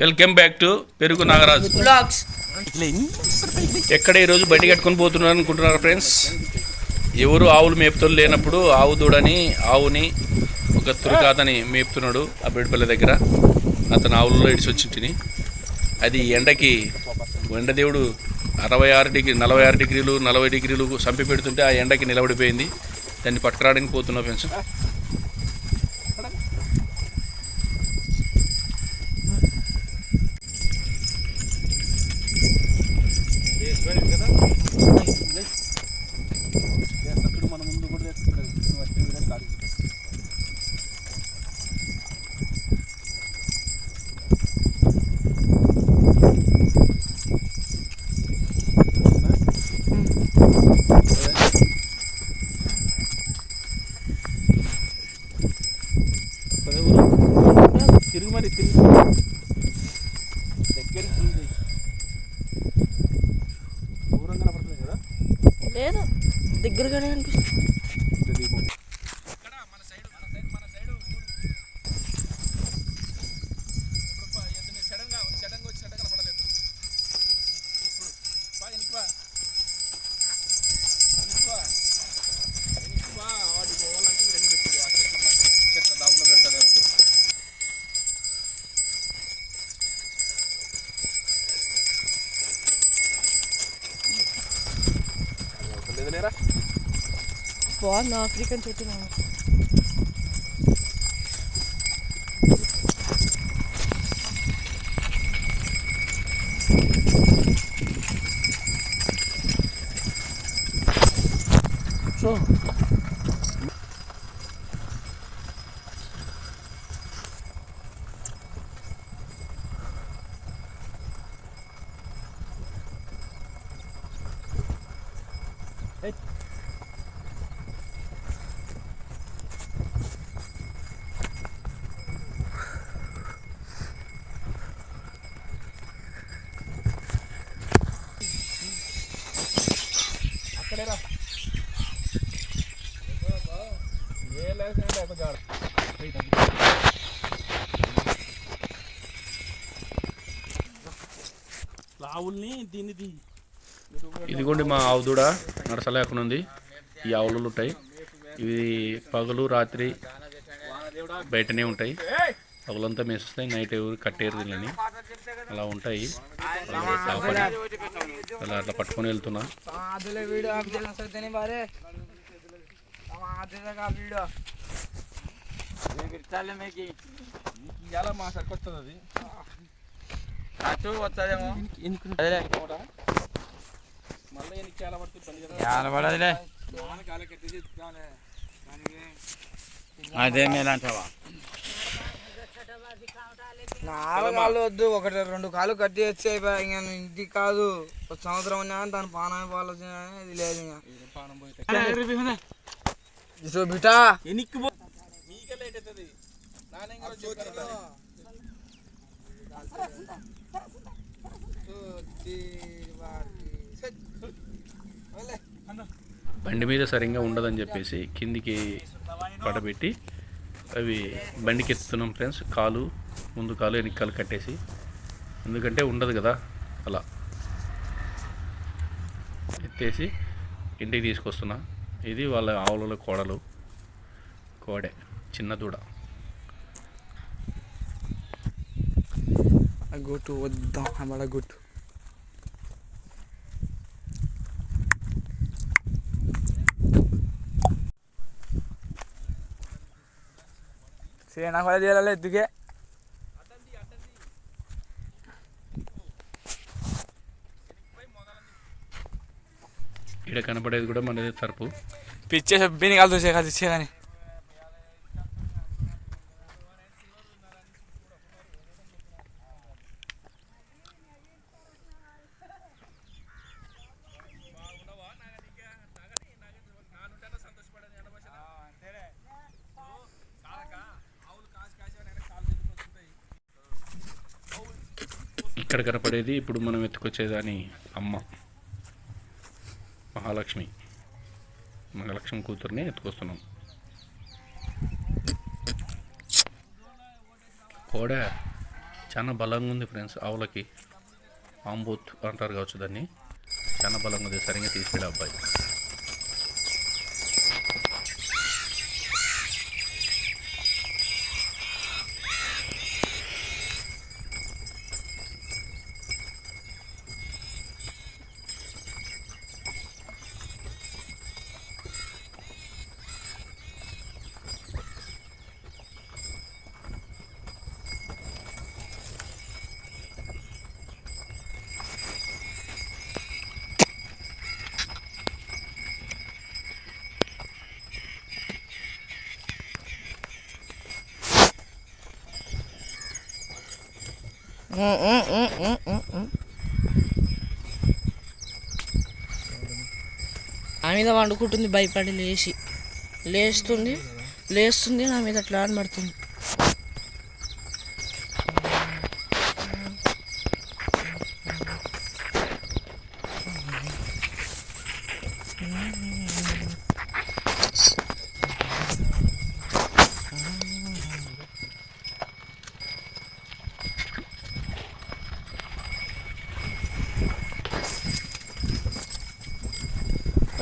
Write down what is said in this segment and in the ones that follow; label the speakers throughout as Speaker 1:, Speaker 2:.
Speaker 1: Welcome back to పెరుగు నాగరాజు ఎక్కడ ఈరోజు బండి కట్టుకొని పోతున్నారు అనుకుంటున్నారు ఫ్రెండ్స్ ఎవరు ఆవులు మేపుతలు లేనప్పుడు ఆవు దూడని ఆవుని ఒక తురికాతని మేపుతున్నాడు ఆ బెడ్పల్లి దగ్గర. అతను ఆవులలో ఇడిచి వచ్చింటిని. అది ఎండకి ఎండదేవుడు అరవై ఆరు డిగ్రీ నలభై ఆరు డిగ్రీలు నలభై డిగ్రీలు చంపి పెడుతుంటే ఆ ఎండకి నిలబడిపోయింది. దాన్ని పట్టుకురావడానికి పోతున్నాం ఫ్రెండ్స్
Speaker 2: మన ముందు కూడా తెచ్చుకుంటుంది తిరిగి మరి తిరిగి దగ్గర తిరిగి దూరం కనపడుతుంది కదా
Speaker 3: లేదు. దగ్గరగానే అనిపిస్తుంది బాగుంది? ఆఫ్రికన్ చెట్టు
Speaker 2: ఆవుల్ని
Speaker 1: ఇదిగోండి మా ఆవు దూడ నడసలేకుండా ఉంది ఈ ఆవులు ఉంటాయి. ఇవి పగలు రాత్రి బయటనే ఉంటాయి. పగలంతా మేస్తాయి నైట్ ఎవరు కట్టేరు దీనిని అలా ఉంటాయి. అలా అట్లా పట్టుకొని వెళ్తున్నా.
Speaker 2: మా సరికొస్తుంది అది
Speaker 4: అటు వస్తుందేమో
Speaker 2: మళ్ళీ ఎన్ని చాలా పడుతుంది
Speaker 4: పడదులే నాలుగు కాళ్ళు వద్దు ఒకటి రెండు కాళ్ళు కట్టి వచ్చి అయిపోయి ఇంకా ఇంటికి కాదు ఒక సంవత్సరం ఉన్నా కానీ దాని పానం పోవాల్సిన ఇది లేదు ఇంకా
Speaker 2: పానం
Speaker 4: ఇసో బిటా.
Speaker 2: ఎనికి పో లేట్ అవుతుంది కదా.
Speaker 1: బండి మీద సరిగ్గా ఉండదని చెప్పేసి కిందికి పడబెట్టి అవి బండికి ఎత్తుతున్నాం ఫ్రెండ్స్. కాలు ముందు కాలు వెనక కాలు కట్టేసి. ఎందుకంటే ఉండదు కదా అలా. ఎత్తేసి ఇంటికి తీసుకొస్తున్నా. ఇది వాళ్ళ ఆవుల కోడలు. కోడె చిన్న దూడ.
Speaker 4: గుట్టు వద్దాం అమ్మడ గుట్టు సేనా కూడా చేయాలి ఎద్దుకే
Speaker 1: ఇక్కడ కనపడేది కూడా మనది తరపు.
Speaker 4: పిచ్చే బిని కాలు చూసే కాదు ఇచ్చే కానీ
Speaker 1: ఇక్కడ కనపడేది ఇప్పుడు మనం ఎత్తుకొచ్చేదాని అమ్మ. మహాలక్ష్మి. మహాలక్ష్మి కూతుర్ని ఎత్తుకొస్తున్నాం. కోడ చాలా బలంగా ఉంది ఫ్రెండ్స్ ఆవులకి. ఆంబూత్ అంటారు కావచ్చు దాన్ని. చాలా బలంగా ఉంది సరిగ్గా తీసుకెళ్ళే అబ్బాయి.
Speaker 3: ఆ మీద వండుకుంటుంది భయపడి లేచి. లేస్తుంది లేస్తుంది నా మీద అట్లా అని పడుతుంది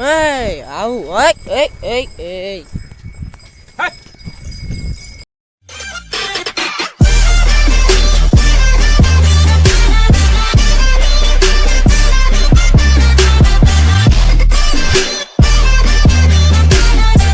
Speaker 3: Ei, au, ei, ei, ei, ei.